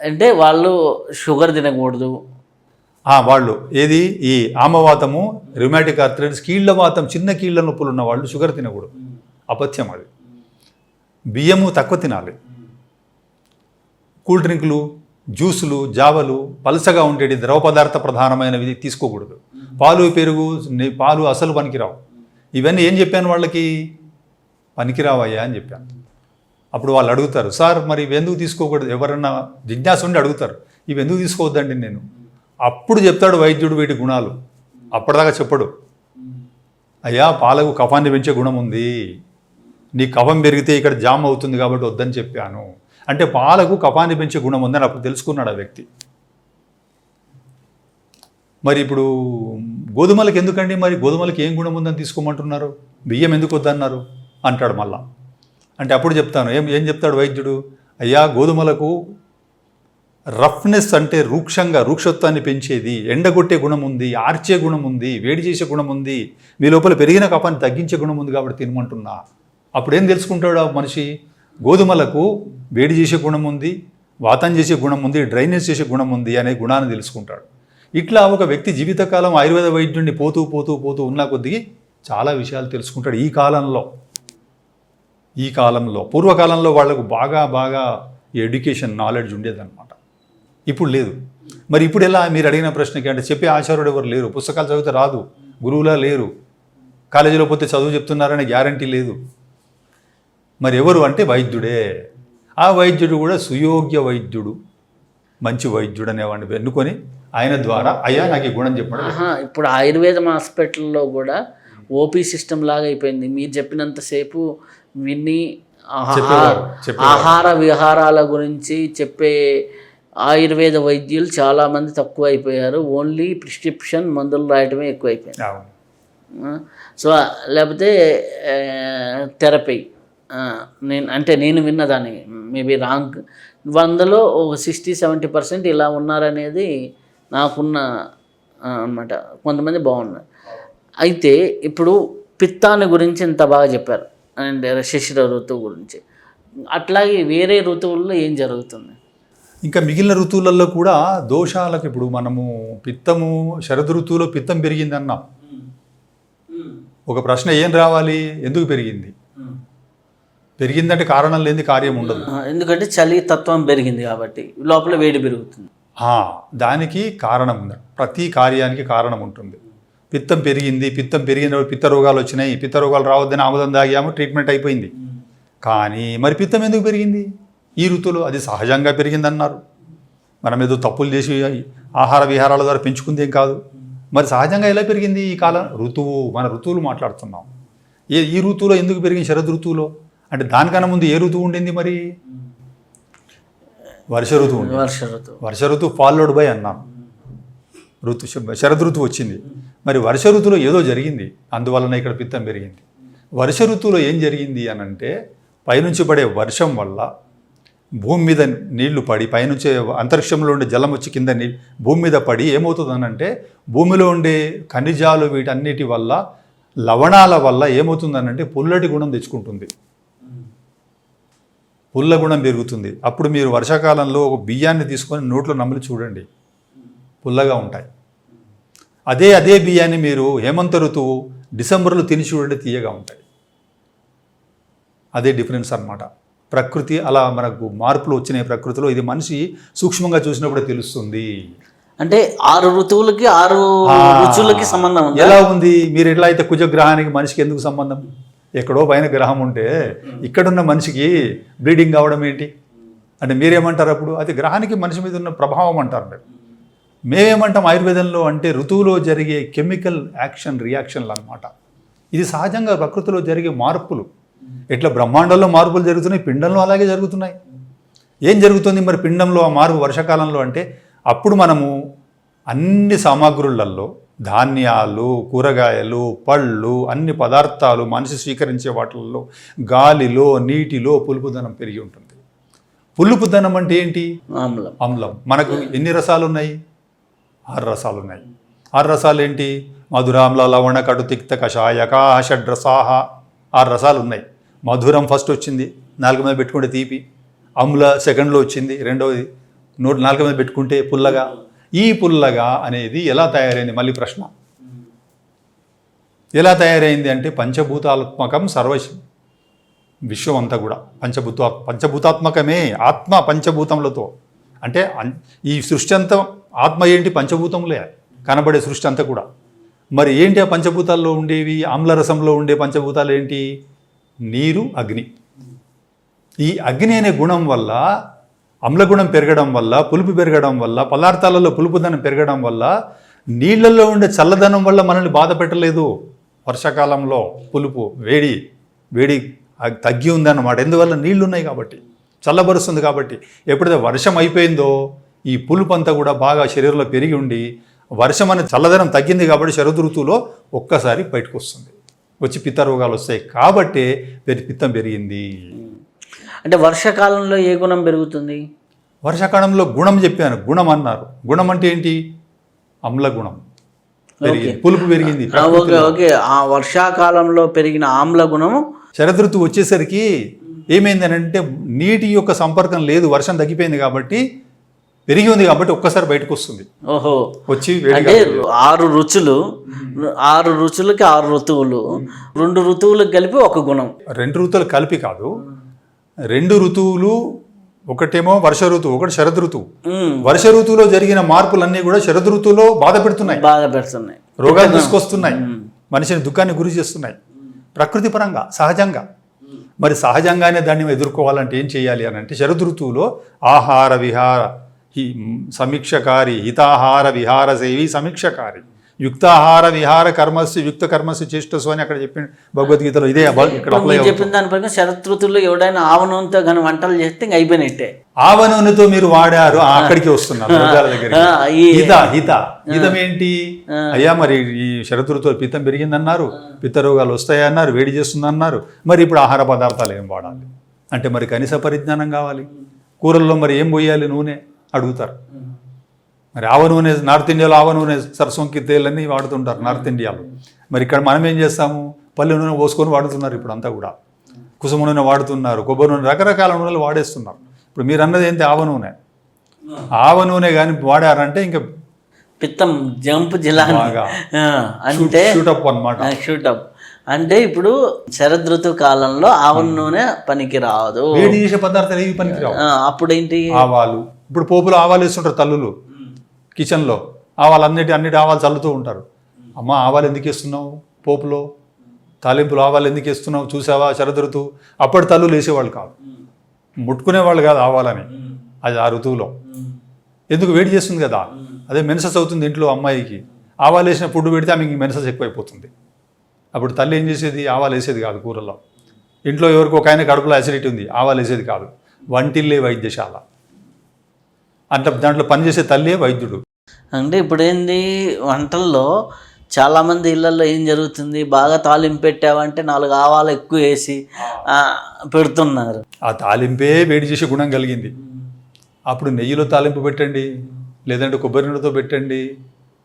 అంటే వాళ్ళు షుగర్ తినకూడదు. వాళ్ళు. ఏది? ఈ ఆమవాతము రిమాటిక్ ఆర్థరైటిస్ కీళ్ళ వాతం చిన్న కీళ్ళ నొప్పులు ఉన్న వాళ్ళు షుగర్ తినకూడదు. అపథ్యం అది. బియ్యము తక్కువ తినాలి. కూల్ డ్రింకులు జ్యూసులు జావలు పలసగా ఉండేటి ద్రవ పదార్థ ప్రధానమైనవి తీసుకోకూడదు. పాలు పెరుగు పాలు అసలు పనికిరావు. ఇవన్నీ ఏం చెప్పాను వాళ్ళకి? పనికిరావయ్యా అని చెప్పాను. అప్పుడు వాళ్ళు అడుగుతారు సార్ మరి ఇవి ఎందుకు తీసుకోకూడదు? ఎవరన్నా జిజ్ఞాస ఉండి అడుగుతారు ఇవి ఎందుకు తీసుకోవద్దండి నేను? అప్పుడు చెప్తాడు వైద్యుడు వీటి గుణాలు. అప్పటిదాకా చెప్పడు. అయ్యా పాలకు కఫాన్ని పెంచే గుణం ఉంది. నీ కఫం పెరిగితే ఇక్కడ జామ్ అవుతుంది కాబట్టి వద్దని చెప్పాను. అంటే పాలకు కఫాన్ని పెంచే గుణం ఉందని అప్పుడు తెలుసుకున్నాడు ఆ వ్యక్తి. మరి ఇప్పుడు గోధుమలకు ఎందుకండి? మరి గోధుమలకు ఏం గుణం ఉందని తీసుకోమంటున్నారు? బియ్యం ఎందుకు వద్దన్నారు? అంటాడు మళ్ళా. అంటే అప్పుడు చెప్తాను ఏం ఏం చెప్తాడు వైద్యుడు? అయ్యా గోధుమలకు రఫ్నెస్ అంటే రూక్షంగా రూక్షత్వాన్ని పెంచేది ఎండగొట్టే గుణం ఉంది ఆర్చే గుణం ఉంది వేడి చేసే గుణం ఉంది మీ లోపల పెరిగిన కపాన్ని తగ్గించే గుణం ఉంది కాబట్టి తినమంటున్నా. అప్పుడు ఏం తెలుసుకుంటాడు ఆ మనిషి? గోధుమలకు వేడి చేసే గుణం ఉంది వాతం చేసే గుణం ఉంది డ్రైనేజ్ చేసే గుణం ఉంది అనే గుణాన్ని తెలుసుకుంటాడు. ఇట్లా ఒక వ్యక్తి జీవితకాలం ఆయుర్వేద వైద్యుడిని పోతూ పోతూ పోతూ ఉన్న కొద్దీ చాలా విషయాలు తెలుసుకుంటాడు ఈ కాలంలో. ఈ కాలంలో పూర్వకాలంలో వాళ్ళకు బాగా బాగా ఎడ్యుకేషన్ నాలెడ్జ్ ఉండేదన్నమాట. ఇప్పుడు లేదు. మరి ఇప్పుడు ఎలా మీరు అడిగిన ప్రశ్నకి అంటే చెప్పే ఆచార్యుడు ఎవరు లేరు పుస్తకాలు చదివితే రాదు గురువులా లేరు కాలేజీలో పోతే చదువు చెప్తున్నారనే గ్యారంటీ లేదు. మరి ఎవరు అంటే వైద్యుడే. ఆ వైద్యుడు కూడా సుయోగ్య వైద్యుడు మంచి వైద్యుడు అనేవాడిని ఎన్నుకొని ఆయన ద్వారా అయ్యా నాకు ఈ గుణం చెప్పడం. ఇప్పుడు ఆయుర్వేదం హాస్పిటల్లో కూడా ఓపీ సిస్టమ్ లాగా అయిపోయింది. మీరు చెప్పినంతసేపు విని. ఆహార విహారాల గురించి చెప్పే ఆయుర్వేద వైద్యులు చాలామంది తక్కువ అయిపోయారు ఓన్లీ ప్రిస్క్రిప్షన్ మందులు రాయటమే ఎక్కువైపోయింది. సో లేకపోతే థెరపీ నేను అంటే నేను విన్నదాన్ని. మేబీ రాంగ్ వందలో ఒక సిక్స్టీ సెవెంటీ పర్సెంట్ ఇలా ఉన్నారనేది నాకున్న అనమాట కొంతమంది బాగున్నారు. అయితే ఇప్పుడు పిత్తాన్ని గురించి ఇంత బాగా చెప్పారు. అండ్ శిశిర ఋతువు గురించి. అట్లాగే వేరే ఋతువుల్లో ఏం జరుగుతుంది? ఇంకా మిగిలిన ఋతువులలో కూడా దోషాలకు ఇప్పుడు మనము పిత్తము శరద్ ఋతువులో పిత్తం పెరిగింది అన్నాం ఒక ప్రశ్న ఏం రావాలి? ఎందుకు పెరిగింది? పెరిగిందంటే కారణం లేని కార్యం ఉండదు. ఎందుకంటే చలి తత్వం పెరిగింది కాబట్టి లోపల వేడి పెరుగుతుంది. దానికి కారణం ఉంది. ప్రతి కార్యానికి కారణం ఉంటుంది. పిత్తం పెరిగింది పిత్తం పెరిగిన పిత్త రోగాలు వచ్చినాయి. పిత్త రోగాలు రావద్దని ఆముదం తాగాము ట్రీట్మెంట్ అయిపోయింది. కానీ మరి పిత్తం ఎందుకు పెరిగింది? ఈ ఋతువులో అది సహజంగా పెరిగిందన్నారు. మనం ఏదో తప్పులు చేసి ఆహార విహారాల ద్వారా పెంచుకుంది ఏం కాదు. మరి సహజంగా ఎలా పెరిగింది ఈ కాలం? ఋతువు మన ఋతువులు మాట్లాడుతున్నాం. ఏ ఈ ఋతువులో ఎందుకు పెరిగింది? శరద్ ఋతువులో? అంటే దానికన్నా ముందు ఏ ఋతువు ఉండింది మరి? వర్ష ఋతువు వర్ష ఋతువు. వర్ష ఋతువు ఫాలోడ్ బై అన్నాం. ఋతు శరద్ ఋతువు వచ్చింది. మరి వర్ష ఋతువులో ఏదో జరిగింది. అందువలన ఇక్కడ పిత్తం పెరిగింది. వర్ష ఋతువులో ఏం జరిగింది అని అంటే పైనుంచి పడే వర్షం వల్ల భూమి మీద నీళ్ళు పడి పైనుంచి అంతరిక్షంలో ఉండే జలం వచ్చి కింద నీ భూమి మీద పడి ఏమవుతుంది అంటే భూమిలో ఉండే ఖనిజాలు వీటన్నిటి వల్ల లవణాల వల్ల ఏమవుతుందనంటే పుల్లటి గుణం తెచ్చుకుంటుంది. పుల్ల గుణం పెరుగుతుంది. అప్పుడు మీరు వర్షాకాలంలో ఒక బియ్యాన్ని తీసుకొని నోట్లో నమిలి చూడండి. పుల్లగా ఉంటాయి. అదే అదే బియ్యాన్ని మీరు హేమంత ఋతువు డిసెంబర్లో తిని చూడండి తీయగా ఉంటాయి. అదే డిఫరెన్స్ అన్నమాట. ప్రకృతి అలా మనకు మార్పులు వచ్చినాయి ప్రకృతిలో ఇది మనిషి సూక్ష్మంగా చూసినప్పుడే తెలుస్తుంది. అంటే ఆరు ఋతువులకి ఆరు రుచులకి సంబంధం ఎలా ఉంది? మీరు ఎట్లా అయితే కుజగ్రహానికి మనిషికి ఎందుకు సంబంధం? ఎక్కడో పైన గ్రహం ఉంటే ఇక్కడున్న మనిషికి బ్లీడింగ్ కావడం ఏంటి? అంటే మీరేమంటారు అప్పుడు? అది గ్రహానికి మనిషి మీద ఉన్న ప్రభావం అంటారు మీరు. మేమేమంటాం ఆయుర్వేదంలో అంటే ఋతువులో జరిగే కెమికల్ యాక్షన్ రియాక్షన్లు అన్నమాట. ఇది సహజంగా ప్రకృతిలో జరిగే మార్పులు. ఎట్లా బ్రహ్మాండంలో మార్పులు జరుగుతున్నాయి పిండంలో అలాగే జరుగుతున్నాయి. ఏం జరుగుతుంది మరి పిండంలో ఆ మార్పు వర్షాకాలంలో అంటే అప్పుడు మనము అన్ని సామాగ్రులలో ధాన్యాలు కూరగాయలు పళ్ళు అన్ని పదార్థాలు మనిషి స్వీకరించే వాటిల్లో గాలిలో నీటిలో పులుపుదనం పెరిగి ఉంటుంది. పులుపుదనం అంటే ఏంటి? ఆమ్లం అమ్లం. మనకు ఎన్ని రసాలు ఉన్నాయి ఆరు రసాలు ఉన్నాయి ఆరు రసాలు ఏంటి మధురాంల లవణ కటు తిక్త కషాయకా షడ్రసాహ. ఆరు రసాలు ఉన్నాయి మధురం ఫస్ట్ వచ్చింది. నాలుగు మీద పెట్టుకుంటే తీపి. అమ్ల సెకండ్లో వచ్చింది. రెండవది నోటి నాలుగు మీద పెట్టుకుంటే పుల్లగా. ఈ పుల్లగా అనేది ఎలా తయారైంది? మళ్ళీ ప్రశ్న. ఎలా తయారైంది అంటే పంచభూతాత్మకం సర్వ విశ్వం అంతా కూడా పంచభూత పంచభూతాత్మకమే. ఆత్మ పంచభూతములతో. అంటే ఈ సృష్టి అంతా ఆత్మ ఏంటి? పంచభూతములే. కనబడే సృష్టి అంతా కూడా. మరి ఏంటి ఆ పంచభూతాల్లో ఉండేవి? ఆమ్లరసంలో ఉండే పంచభూతాలు ఏంటి? నీరు అగ్ని. ఈ అగ్ని అనే గుణం వల్ల అమ్లగుణం పెరగడం వల్ల పులుపు పెరగడం వల్ల పదార్థాలలో పులుపుదనం పెరగడం వల్ల నీళ్ళల్లో ఉండే చల్లదనం వల్ల మనల్ని బాధ పెట్టలేదు. వర్షాకాలంలో పులుపు వేడి వేడి తగ్గి ఉందన్నమాట. ఎందువల్ల? నీళ్ళు ఉన్నాయి కాబట్టి. చల్లబరుస్తుంది కాబట్టి. ఎప్పుడైతే వర్షం అయిపోయిందో ఈ పులుపు అంతా కూడా బాగా శరీరంలో పెరిగి ఉండి వర్షం అనే చల్లదనం తగ్గింది కాబట్టి శరద్ ఋతువులో ఒక్కసారి బయటకు వస్తుంది. వచ్చి పిత్త రోగాలు వస్తాయి కాబట్టే పిత్తం పెరిగింది. అంటే వర్షాకాలంలో ఏ గుణం పెరుగుతుంది? వర్షాకాలంలో గుణం చెప్పాను. గుణం అన్నారు. గుణం అంటే ఏంటి? అమ్ల గుణం. పెరిగింది పులుపు పెరిగింది ఆ, ఓకే ఓకే. ఆ వర్షాకాలంలో పెరిగిన ఆమ్ల గుణము? శరదృతువు వచ్చేసరికి ఏమైందని అంటే నీటి యొక్క సంపర్కం లేదు. వర్షం తగ్గిపోయింది కాబట్టి పెరిగి ఉంది కాబట్టి ఒక్కసారి బయటకు వస్తుంది. ఓహో. వచ్చి అంటే ఆరు రుచులు ఆరు రుచులకి ఆరు ఋతువులు రెండు ఋతువులకు కలిపి ఒక గుణం. రెండు ఋతువులు కలిపి కాదు రెండు ఋతువులు ఒకటేమో వర్ష ఋతువు ఒకటి శరద్ ఋతువు. వర్ష ఋతువులో జరిగిన మార్పులన్నీ కూడా శరద్ ఋతువులో బాధ పెడుతున్నాయి. బాధ పెడుతున్నాయి. రోగాలు తీసుకొస్తున్నాయి. మనిషిని దుఃఖాన్ని గురి చేస్తున్నాయి. ప్రకృతి పరంగా సహజంగా. మరి సహజంగానే దాన్ని ఎదుర్కోవాలంటే ఏం చేయాలి అని అంటే శరద్ ఋతువులో ఆహార విహార హి సమీక్షకారి హితాహార విహార సేవి సమీక్షకారి. యుక్తాహార విహార కర్మస్సు యుక్త కర్మస్సు చేష్టసు అని అక్కడ చెప్పిన భగవద్గీతలో ఇదే ఇక్కడ చెప్పిన దాని ప్రకారం శరతృతుల్లో ఎవడైనా ఆవనంతో కానీ వంటలు చేస్తే ఇంక అయిపోయినట్టే. ఆవ నూనెతో మీరు వాడారు అక్కడికి వస్తున్నారు హిత హిత. హితం ఏంటి అయ్యా మరి ఈ శరదృతులు పిత్తం పెరిగిందన్నారు పిత్త రోగాలు వస్తాయన్నారు వేడి చేస్తుందన్నారు. మరి ఇప్పుడు ఆహార పదార్థాలు ఏం వాడాలి? అంటే మరి కనీస పరిజ్ఞానం కావాలి. కూరల్లో మరి ఏం పోయాలి నూనె? అడుగుతారు. మరి ఆవ నూనె నార్త్ ఇండియాలో ఆవ నూనె సరస్వంకి తేలన్నీ వాడుతుంటారు నార్త్ ఇండియాలో. మరి ఇక్కడ మనం ఏం చేస్తాము? పల్లె నూనె పోసుకొని వాడుతున్నారు ఇప్పుడు అంతా కూడా. కుసుమ నూనె వాడుతున్నారు కొబ్బరి నూనె రకరకాల నూనెలు వాడేస్తున్నారు. ఇప్పుడు మీరు అన్నది ఏంటి ఆవ నూనె? ఆవ నూనె కానీ వాడారంటే ఇంకా పిత్తం జంప్ ఆ, అంటే షూటప్ అనమాట షూటప్. అంటే ఇప్పుడు శరదృతు కాలంలో ఆవు నూనె పనికి రాదు వేడి చేసే పదార్థాలు ఏవి అప్పుడేంటి? ఆవాలు. ఇప్పుడు పోపులో ఆవాలు వేస్తుంటారు తల్లులు. కిచెన్లో ఆవాలు అన్నిటి అన్నిటి ఆవాలు చల్లుతూ ఉంటారు. అమ్మ ఆవాలు ఎందుకు వేస్తున్నావు పోపులో? తాలింపులు ఆవాలు ఎందుకు వేస్తున్నావు? చూసావా శరదృతు అప్పటి తల్లులు వేసేవాళ్ళు కాదు. ముట్టుకునేవాళ్ళు కాదు ఆవాలని. అది ఆ ఋతువులో. ఎందుకు వేడి చేస్తుంది కదా? అదే మెనసస్ అవుతుంది ఇంట్లో అమ్మాయికి. ఆవాలు వేసిన ఫుడ్ పెడితే ఆమెకి మెనసస్ ఎక్కువైపోతుంది. అప్పుడు తల్లి ఏం చేసేది? ఆవాలు వేసేది కాదు కూరలో ఇంట్లో ఎవరికి ఒక ఆయన కడుపులో అసిడిటీ ఉంది ఆవాలు వేసేది కాదు. వంటిల్లే వైద్యశాల. అంత దాంట్లో పనిచేసే తల్లే వైద్యుడు. అంటే ఇప్పుడు ఏంది వంటల్లో చాలా మంది ఇళ్ళల్లో ఏం జరుగుతుంది? బాగా తాలింపు పెట్టావంటే నాలుగు ఆవాలు ఎక్కువ వేసి పెడుతున్నారు. ఆ తాలింపే వేడి చేసే గుణం కలిగింది. అప్పుడు నెయ్యిలో తాలింపు పెట్టండి లేదంటే కొబ్బరి నూనెతో పెట్టండి.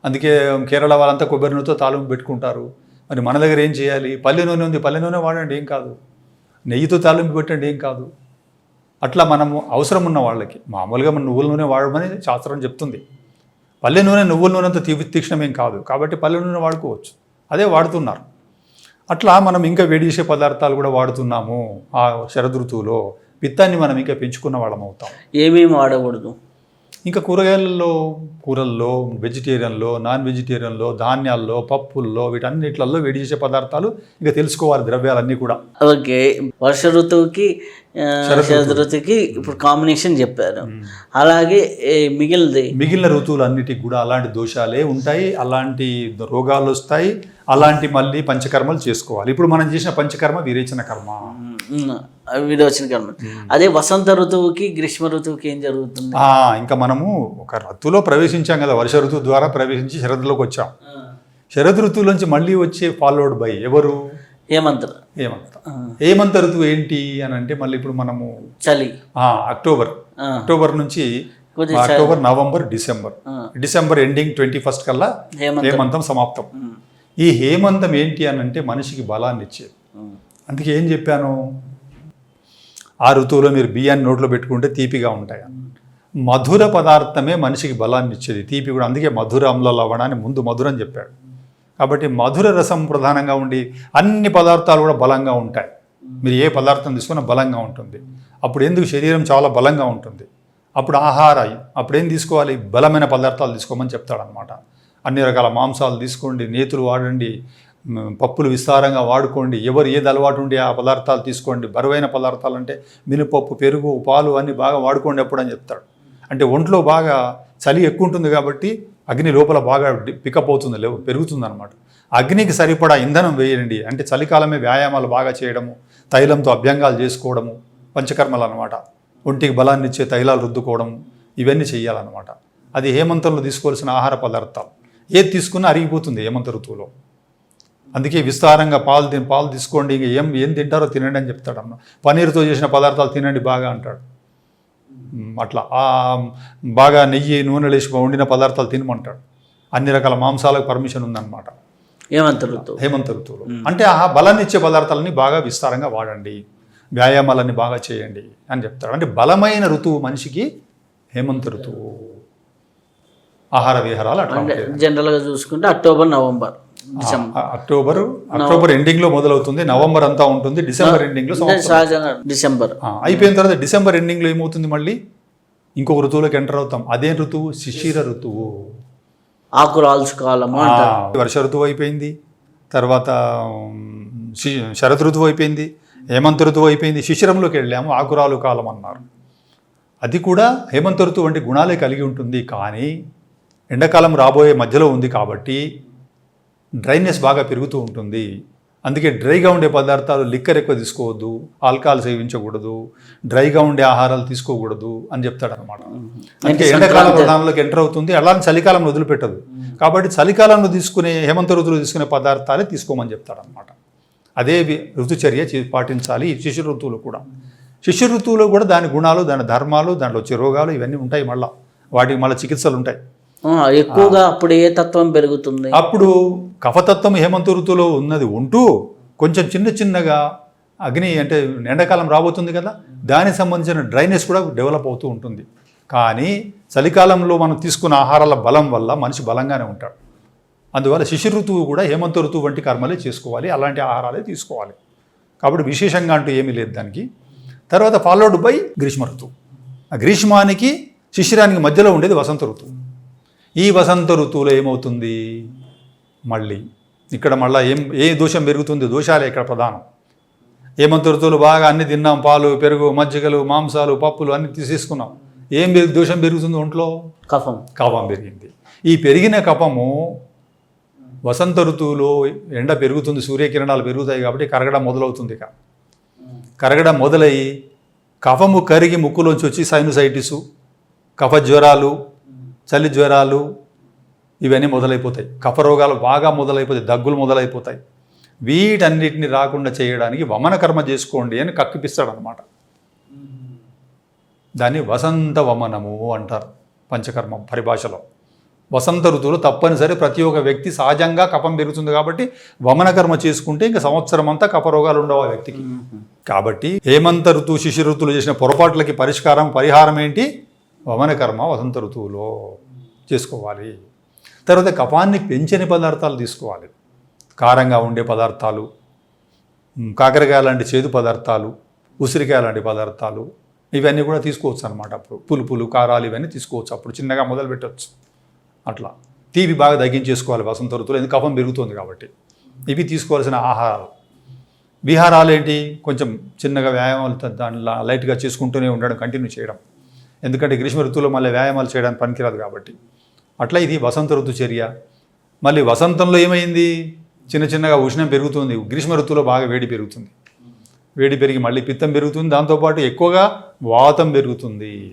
అందుకే కేరళ వాళ్ళంతా కొబ్బరి నూనెతో తాలింపు పెట్టుకుంటారు. మరి మన దగ్గర ఏం చేయాలి? పల్లె నూనె ఉంది పల్లె నూనె వాడండి ఏం కాదు. నెయ్యితో తాలింపు పెట్టండి ఏం కాదు. అట్లా మనము అవసరం ఉన్న వాళ్ళకి మామూలుగా మనం నువ్వుల నూనె వాడమని శాస్త్రం చెప్తుంది. పల్లె నూనె నువ్వుల నూనెంత తీ ఏం కాదు. కాబట్టి పల్లె నూనె వాడుకోవచ్చు. అదే వాడుతున్నారు. అట్లా మనం ఇంకా వేడి చేసే పదార్థాలు కూడా వాడుతున్నాము ఆ శరదృతువులో. పిత్తాన్ని మనం ఇంకా పెంచుకున్న వాళ్ళం అవుతాం. ఏమేమి వాడకూడదు? ఇంకా కూరగాయలలో కూరల్లో వెజిటేరియన్లో నాన్ వెజిటేరియన్లో ధాన్యాల్లో పప్పుల్లో వీటన్నిటిలలో వేడి చేసే పదార్థాలు ఇంకా తెలుసుకోవాలి ద్రవ్యాలన్నీ కూడా. ఓకే. వర్ష ఋతువుకి శరద్ ఋతువుకి ఇప్పుడు కాంబినేషన్ చెప్పారు. అలాగే ఏ మిగిలింది? మిగిలిన ఋతువులన్నిటికి కూడా అలాంటి దోషాలే ఉంటాయి అలాంటి రోగాలు వస్తాయి అలాంటి మళ్ళీ పంచకర్మలు చేసుకోవాలి. ఇప్పుడు మనం చేసిన పంచకర్మ విరేచన కర్మ. విరోచన కర్మ అదే వసంత ఋతువుకి గ్రీష్మ ఋతువుకి ఏం జరుగుతుంది? ఇంకా మనము ఒక ఋతువులో ప్రవేశించాం కదా వర్ష ఋతువు ద్వారా ప్రవేశించి శరద్ వచ్చాం. శరద్ ఋతువులోంచి మళ్ళీ వచ్చే ఫాలోడ్ బై ఎవరు? ఏమంటారు ఏమంత ఏమంత ఋతువు ఏంటి అని అంటే మళ్ళీ ఇప్పుడు మనము చలి. అక్టోబర్. అక్టోబర్ నుంచి October November December. December ending twenty first కల్లా హేమంతం. హేమంతం సమాప్తం. ఈ హేమంతం ఏంటి అని అంటే మనిషికి బలాన్ని ఇచ్చేది. అందుకే ఏం చెప్పాను? ఆ ఋతువులో మీరు బియ్యాన్ని నోట్లో పెట్టుకుంటే తీపిగా ఉంటాయి? మధుర పదార్థమే మనిషికి బలాన్ని ఇచ్చేది తీపి కూడా. అందుకే మధుర అమ్ల లవణాన్ని ముందు మధురం చెప్పాడు. కాబట్టి మధుర రసం ప్రధానంగా ఉండి అన్ని పదార్థాలు కూడా బలంగా ఉంటాయి. మీరు ఏ పదార్థం తీసుకున్నా బలంగా ఉంటుంది. అప్పుడు ఎందుకు? శరీరం చాలా బలంగా ఉంటుంది. అప్పుడు ఆహార అప్పుడు ఏం తీసుకోవాలి? బలమైన పదార్థాలు తీసుకోమని చెప్తాడనమాట అన్ని రకాల మాంసాలు తీసుకోండి నేతులు వాడండి పప్పులు విస్తారంగా వాడుకోండి. ఎవరు ఏది అలవాటు ఉండి ఆ పదార్థాలు తీసుకోండి. బరువైన పదార్థాలు అంటే మినపప్పు పెరుగు పాలు అన్నీ బాగా వాడుకోండి అప్పుడు అని చెప్తాడు. అంటే ఒంట్లో బాగా చలి ఎక్కువ ఉంటుంది కాబట్టి అగ్ని లోపల బాగా పికప్ అవుతుంది లేవు పెరుగుతుంది అనమాట అగ్నికి సరిపడా ఇంధనం వేయండి. అంటే చలికాలమే వ్యాయామాలు బాగా చేయడము తైలంతో అభ్యంగాలు చేసుకోవడము పంచకర్మలు అనమాట ఒంటికి బలాన్ని ఇచ్చే తైలాలు రుద్దుకోవడం ఇవన్నీ చేయాలన్నమాట అది హేమంతంలో తీసుకోవాల్సిన ఆహార పదార్థాలు. ఏది తీసుకున్నా అరిగిపోతుంది హేమంత ఋతువులో. అందుకే విస్తారంగా పాలు తిని పాలు తీసుకోండి ఇంక ఏం ఏం తింటారో తినండి అని చెప్తాడు అన్న పన్నీర్తో చేసిన పదార్థాలు తినండి బాగా అంటాడు. అట్లా. బాగా నెయ్యి నూనె లేచి వండిన పదార్థాలు తినమంటాడు. అన్ని రకాల మాంసాలకు పర్మిషన్ ఉందన్నమాట. ఏమంత ఋతువు. హేమంత ఋతువులో. అంటే ఆ బలాన్ని ఇచ్చే పదార్థాలని బాగా విస్తారంగా వాడండి. వ్యాయామాలన్నీ బాగా చేయండి అని చెప్తాడు. అంటే బలమైన ఋతువు మనిషికి హేమంత ఋతువు. ఆహార విహారాలు అట్లా జనరల్గా చూసుకుంటే అక్టోబర్ నవంబర్. అక్టోబర్ అక్టోబర్ ఎండింగ్లో మొదలవుతుంది నవంబర్ అంతా ఉంటుంది డిసెంబర్ ఎండింగ్లో డిసెంబర్. అయిపోయిన తర్వాత డిసెంబర్ ఎండింగ్లో ఏమవుతుంది మళ్ళీ? ఇంకొక ఋతువులోకి ఎంటర్ అవుతాం. అదే ఋతువు శిశిర ఋతువు. ఆకురాల్చు కాలము ఆ, అంటారు. వర్ష ఋతువు అయిపోయింది. తర్వాత ఉమ్, శి- శరద్ ఋతువు అయిపోయింది హేమంత ఋతువు అయిపోయింది. శిశిరంలోకి వెళ్ళాము ఆకురాలు కాలం అన్నారు అది కూడా హేమంత ఋతువు వంటి గుణాలే కలిగి ఉంటుంది కానీ ఎండాకాలం రాబోయే మధ్యలో ఉంది కాబట్టి డ్రైనెస్ బాగా పెరుగుతూ ఉంటుంది. అందుకే డ్రైగా ఉండే పదార్థాలు లిక్కర్ ఎక్కువ తీసుకోవద్దు ఆల్కహాల్ సేవించకూడదు డ్రైగా ఉండే ఆహారాలు తీసుకోకూడదు అని చెప్తాడు అనమాట అందుకే ఎండాకాలం ప్రధానంలోకి ఎంటర్ అవుతుంది. అలానే చలికాలంలో వదిలిపెట్టదు. కాబట్టి చలికాలంలో తీసుకునే హేమంత ఋతువులు తీసుకునే పదార్థాలే తీసుకోమని చెప్తాడు అనమాట అదే ఋతుచర్య చే- పాటించాలి శిశు ఋతువులు కూడా. శిశు ఋతువులో కూడా దాని గుణాలు దాని ధర్మాలు దాంట్లో వచ్చే రోగాలు ఇవన్నీ ఉంటాయి మళ్ళా. వాటికి మళ్ళీ చికిత్సలు ఉంటాయి. ఎక్కువగా అప్పుడు ఏ తత్వం పెరుగుతుంది? అప్పుడు కఫతత్వం హేమంత ఋతువులో ఉన్నది ఉంటూ కొంచెం చిన్న చిన్నగా అగ్ని అంటే ఎండాకాలం రాబోతుంది కదా దానికి సంబంధించిన డ్రైనెస్ కూడా డెవలప్ అవుతూ ఉంటుంది. కానీ చలికాలంలో మనం తీసుకున్న ఆహారాల బలం వల్ల మనిషి బలంగానే ఉంటాడు. అందువల్ల శిశు ఋతువు కూడా హేమంత ఋతువు వంటి కర్మలే చేసుకోవాలి అలాంటి ఆహారాలే తీసుకోవాలి. కాబట్టి విశేషంగా అంటూ ఏమీ లేదు దానికి. తర్వాత ఫాలోడ్ బై గ్రీష్మ ఋతువు. ఆ గ్రీష్మానికి శిశిరానికి మధ్యలో ఉండేది వసంత ఋతువు. ఈ వసంత ఋతువులో ఏమవుతుంది? మళ్ళీ ఇక్కడ మళ్ళీ ఏం ఏ దోషం పెరుగుతుంది? దోషాలే ఇక్కడ ప్రధానం. హేమంత ఋతువులు బాగా అన్ని తిన్నాం. పాలు పెరుగు మజ్జిగలు మాంసాలు పప్పులు అన్ని తీసేసుకున్నాం. ఏం పెరుగు దోషం పెరుగుతుంది ఒంట్లో? కఫం. కఫం పెరిగింది. ఈ పెరిగిన కఫము వసంత ఋతువులో ఎండ పెరుగుతుంది సూర్యకిరణాలు పెరుగుతాయి కాబట్టి కరగడం మొదలవుతుంది ఇక. కరగడం మొదలయ్యి కఫము కరిగి ముక్కులోంచి వచ్చి సైనుసైటిసు కఫ జ్వరాలు చలి జ్వరాలు ఇవన్నీ మొదలైపోతాయి. కఫ రోగాలు బాగా మొదలైపోతాయి దగ్గులు మొదలైపోతాయి. వీటన్నిటిని రాకుండా చేయడానికి వమన కర్మ చేసుకోండి అని కక్కిపిస్తాడు అనమాట దాన్ని వసంత వమనము అంటారు పంచకర్మ పరిభాషలో. వసంత ఋతువులో తప్పనిసరి ప్రతి ఒక్క వ్యక్తి సహజంగా కఫం పెరుగుతుంది కాబట్టి వమన కర్మ చేసుకుంటే ఇంకా సంవత్సరం అంతా కఫ రోగాలు ఉండవు ఆ వ్యక్తికి. కాబట్టి హేమంత ఋతువు శిశు ఋతువులు చేసిన పొరపాట్లకి పరిష్కారం పరిహారం ఏంటి? వమన కర్మ వసంత ఋతువులో చేసుకోవాలి. తర్వాత కఫాన్ని పెంచని పదార్థాలు తీసుకోవాలి. కారంగా ఉండే పదార్థాలు కాకరకాయ లాంటి చేదు పదార్థాలు ఉసిరికాయ లాంటి పదార్థాలు ఇవన్నీ కూడా తీసుకోవచ్చు అనమాట అప్పుడు. పులుపులు కారాలు ఇవన్నీ తీసుకోవచ్చు అప్పుడు. చిన్నగా మొదలు పెట్టవచ్చు అట్లా. తీపి బాగా తగ్గించేసుకోవాలి వసంత ఋతువులో. ఎందుకు? కఫం పెరుగుతుంది కాబట్టి. ఇవి తీసుకోవాల్సిన ఆహారాలు. విహారాలు ఏంటి? కొంచెం చిన్నగా వ్యాయామాలు దానిలా లైట్గా చేసుకుంటూనే ఉండడం కంటిన్యూ చేయడం. ఎందుకంటే గ్రీష్మ ఋతువులో మళ్ళీ వ్యాయామాలు చేయడానికి పనికిరాదు కాబట్టి. అట్లా ఇది వసంత ఋతు చర్య. మళ్ళీ వసంతంలో ఏమైంది? చిన్న చిన్నగా ఉష్ణం పెరుగుతుంది. గ్రీష్మ ఋతువులో బాగా వేడి పెరుగుతుంది. వేడి పెరిగి మళ్ళీ పిత్తం పెరుగుతుంది. దాంతోపాటు ఎక్కువగా వాతం పెరుగుతుంది.